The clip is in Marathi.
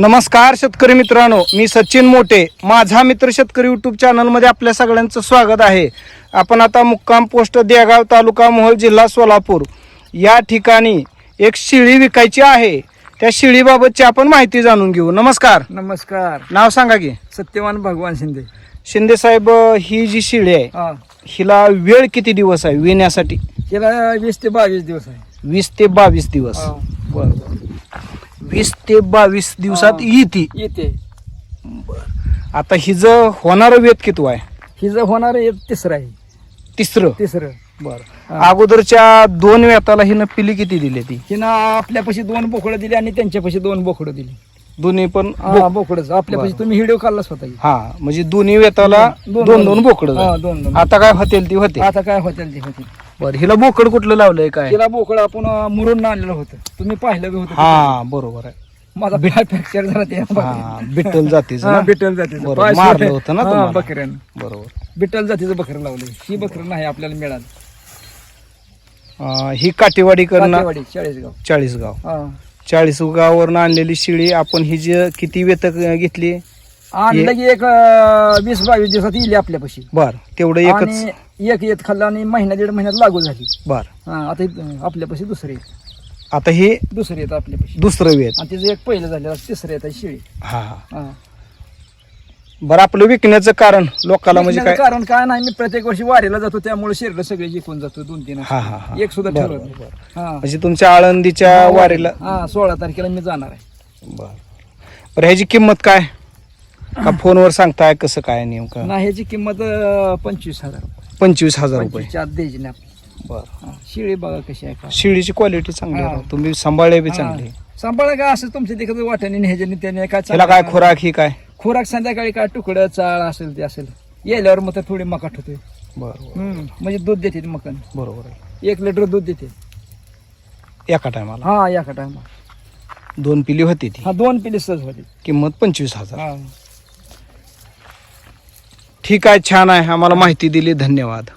नमस्कार शेतकरी मित्रांनो मी सचिन मोठे. माझा मित्र शेतकरी युट्यूब चॅनलमध्ये आपल्या सगळ्यांचं स्वागत आहे. आपण आता मुक्काम पोस्ट देगाव तालुका मोहोळ जिल्हा सोलापूर. या ठिकाणी एक शिळी विकायची आहे. त्या शिळीबाबतची आपण माहिती जाणून घेऊ. नमस्कार. नमस्कार. नाव सांगा की. सत्यवान भगवान शिंदे. शिंदे साहेब ही जी शिळी आहे हिला वेळ किती दिवस आहे? विण्यासाठी. गेला वीस ते बावीस दिवस आहे. वीस ते बावीस दिवस. हा. वीस ते बावीस दिवसात. येते. येते. आता हिचं होणारं वेत किती आहे? ही जर होणार आहे तिसरं आहे. तिसरं? तिसरं. बर. अगोदरच्या दोन वेताला हिनं पिली किती दिली ती? हिनं आपल्यापाशी दोन बोकडं दिली आणि त्यांच्यापाशी दोन बोकडं दिली. दोन्ही पण हा बोकडच. आपल्यापाशी बरं. तुम्ही व्हिडिओ काढलाच होता की. हा म्हणजे दोन्ही वेताला दोन- दोन दोन बोकड हा दोन दोन आता काय होतील ती होते आता काय होतील ते होतील? बर हिला बोकड कुठलं लावलंय काय? तिला बोकड आपण अं, मुरुडनं आणलेलं होतं. तुम्ही पाहिलं बी होतं हा बरोबर आहे. माझा पाय फ्रॅक्चर झाला ते. हा बिट्टल जातीच हा, ना बिट्टल जातीचं. बरोबर, पाय मारलं. होतं ना हा, तुम्हाला. बकऱ्यानं. बरोबर. बिट्टल जातीचं बकरं लावलं. ही बकरं नाही आपल्याला मिळालं. अं, ही काटेवाडीकडनं काटेवाडी चाळीसगाव. चाळीसगाव. हा. चाळीसगाववरनं आणलेली शिळी आपण ही जी किती वेतक घेतली? आणलं की एक अं, वीस बावीस दिवसात येईल आपल्यापाशी. बर तेवढं एकच आणि एक येत खाल्ला आणि महिना दीड महिन्यात लागू झाली. बर. हा आता आपल्यापाशी दुसरे आता हे दुसरे येत आपल्यापाशी. दुसरं वेत. आणि तिचं एक पहिलं झालं आता तिसरं येत शिळी. हा. हा. हा. बरं आपलं विकण्याचं कारण लोकांना म्हणजे काय? कारण काय नाही मी प्रत्येक वर्षी वारीला जातो त्यामुळे शरीर सगळे जिंकून जातो दोन तीन हा, हा, हा. एक सुद्धा नाही. हा. म्हणजे तुमच्या आळंदीच्या वारीला हा सोळा तारखेला मी जाणार आहे. बर. बरं ह्याची किंमत काय? का फोनवर सांगताय कसं काय नेमकं? ना ह्याची किंमत पंचवीस हजार रुपये. पंचवीस हजार रुपये. पंचवीसच्या आत द्यायची नाही आपली. बर. हा, शिळी बघा कशी आहे का. शिळीची क्वालिटी चांगली आहे. राव. तुम्ही सांभाळले बी चांगली. हा. सांभाळा का असं तुमच्या तिकडे वाट्याने त्याने काय ह्याला काय खुराक ही काय? खुराक संध्याकाळी काय तुकडं चाळ असेल ते असेल. येल्यावर मग थोडी मकाट होते. बरोबर म्हणजे दूध देते मकन. बरोबर आहे. एक लिटर दूध देते. एका टायमाला हा या टायमा दोन पिली होती ती. हा दोन पिली सहज होती. किंमत पंचवीस हजार. हा. ठीक आहे छान आहे. आम्हाला माहिती दिली. धन्यवाद.